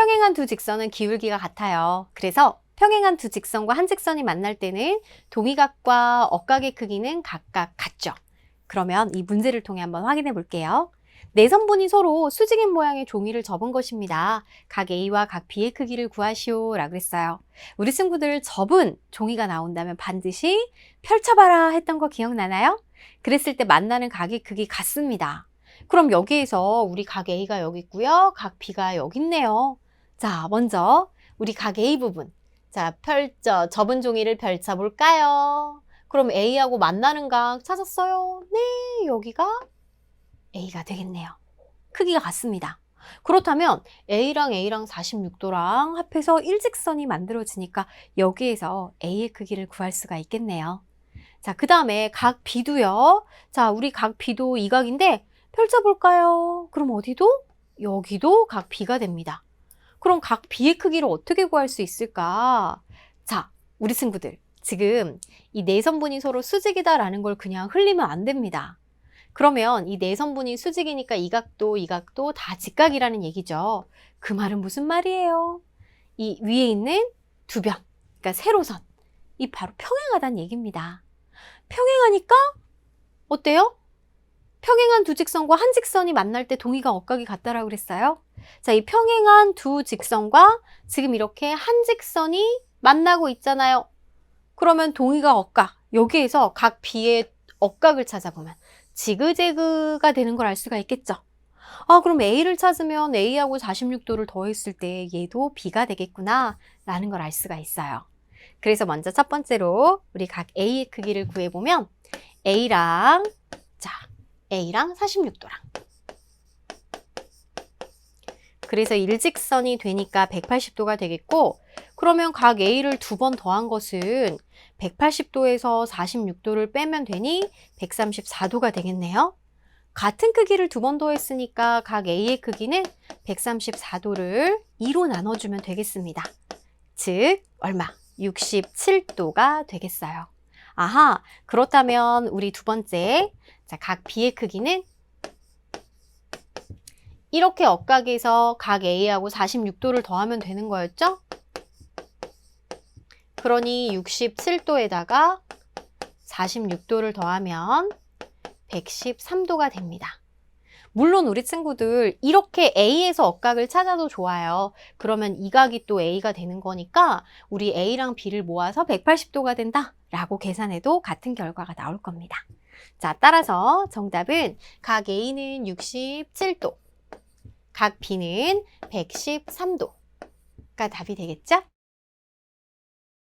평행한 두 직선은 기울기가 같아요. 그래서 평행한 두 직선과 한 직선이 만날 때는 동의각과 억각의 크기는 각각 같죠. 그러면 이 문제를 통해 한번 확인해 볼게요. 네 선분이 서로 수직인 모양의 종이를 접은 것입니다. 각 A와 각 B의 크기를 구하시오 라고 했어요. 우리 친구들 접은 종이가 나온다면 반드시 펼쳐봐라 했던 거 기억나나요? 그랬을 때 만나는 각의 크기 같습니다. 그럼 여기에서 우리 각 A가 여기 있고요. 각 B가 여기 있네요. 자, 먼저 우리 각 A 부분. 자, 펼쳐, 접은 종이를 펼쳐 볼까요? 그럼 A하고 만나는 각 찾았어요? 네, 여기가 A가 되겠네요. 크기가 같습니다. 그렇다면 A랑 A랑 46도랑 합해서 일직선이 만들어지니까 여기에서 A의 크기를 구할 수가 있겠네요. 자, 그 다음에 각 B도요. 자, 우리 각 B도 이 각인데 펼쳐볼까요? 그럼 어디도? 여기도 각 B가 됩니다. 그럼 각 B의 크기를 어떻게 구할 수 있을까? 자, 우리 친구들. 지금 이네 선분이 서로 수직이다라는 걸 그냥 흘리면 안 됩니다. 그러면 이네 선분이 수직이니까 이 각도, 이 각도 다 직각이라는 얘기죠. 그 말은 무슨 말이에요? 이 위에 있는 두 변, 그러니까 세로선, 이 바로 평행하다는 얘기입니다. 평행하니까 어때요? 평행한 두 직선과 한 직선이 만날 때 동의가 억각이 같다라고 그랬어요. 자, 이 평행한 두 직선과 지금 이렇게 한 직선이 만나고 있잖아요. 그러면 동의가 억각, 여기에서 각 B의 억각을 찾아보면 지그재그가 되는 걸 알 수가 있겠죠. 아, 그럼 A를 찾으면 A하고 46도를 더했을 때 얘도 B가 되겠구나 라는 걸 알 수가 있어요. 그래서 먼저 첫 번째로 우리 각 A의 크기를 구해보면 A랑 자 A랑 46도랑 그래서 일직선이 되니까 180도가 되겠고 그러면 각 A를 두 번 더한 것은 180도에서 46도를 빼면 되니 134도가 되겠네요. 같은 크기를 두 번 더했으니까 각 A의 크기는 134도를 2로 나눠주면 되겠습니다. 즉 얼마? 67도가 되겠어요. 아하, 그렇다면 우리 두 번째, 자, 각 B의 크기는 이렇게 억각에서 각 A하고 46도를 더하면 되는 거였죠? 그러니 67도에다가 46도를 더하면 113도가 됩니다. 물론 우리 친구들 이렇게 A에서 억각을 찾아도 좋아요. 그러면 이 각이 또 A가 되는 거니까 우리 A랑 B를 모아서 180도가 된다 라고 계산해도 같은 결과가 나올 겁니다. 자, 따라서 정답은 각 A는 67도, 각 B는 113도가 답이 되겠죠?